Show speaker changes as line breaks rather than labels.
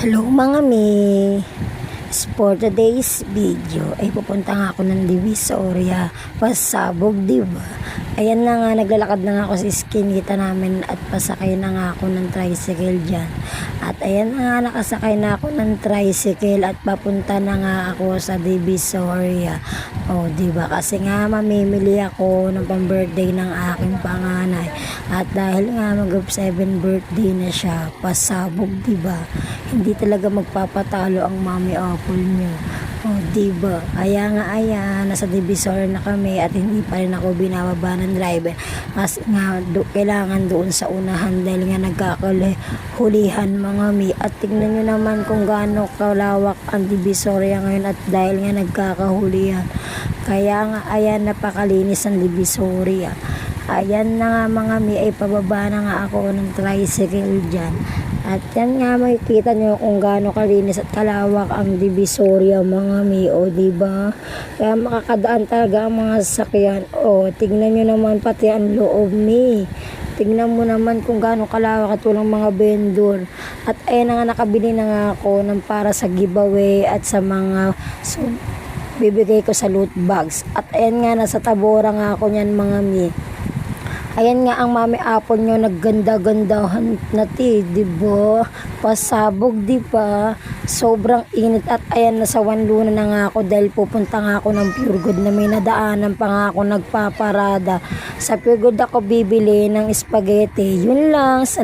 Hello mga mi! For today's video ay pupunta nga ako ng Divisoria pasabog diba? Ayan na nga naglalakad na nga ako sa iskinita namin at pasakay na nga ako ng tricycle dyan. At ayan na nga nakasakay na ako ng tricycle at papunta na nga ako sa Divisoria. O diba kasi nga mamimili ako ng pang birthday ng aking panganay. At dahil nga mag 7 birthday na siya pasabog diba hindi talaga magpapatalo ang mami apple niyo. Oh, diba? Kaya nga ayan, nasa divisor na kami at hindi pa rin ako binababa ng driver. Kasi nga, do, kailangan doon sa unahan dahil nga nagkakahulihan mga mi. At tingnan nyo naman kung gaano kalawak ang divisoria ngayon at dahil nga nagkakahulihan. Kaya nga ayan, napakalinis ang divisoria. Ayan na nga mga mi, ay pababa na nga ako ng tricycle dyan. At yan nga makikita nyo kung gaano kalinis at kalawak ang divisoria mga mi, o diba? Kaya makakadaan talaga ang mga sasakyan. O, tignan nyo naman pati ang loob mi. Tignan mo naman kung gaano kalawak at walang mga vendor. At ayan na nga nakabili na nga ako ng para sa giveaway at sa mga so, bibigay ko sa loot bags. At ayan nga nasa tabora nga ako niyan mga mi. Ayan nga ang mami apple nyo nagganda-gandahan na ti, di ba? Pasabog, di ba? Sobrang init at ayan nasa one luna na nga ako dahil pupunta nga ako ng Pure Good na may nadaanan pa nga ako nagpaparada. Sa Pure Good ako bibili ng spaghetti. Yun lang.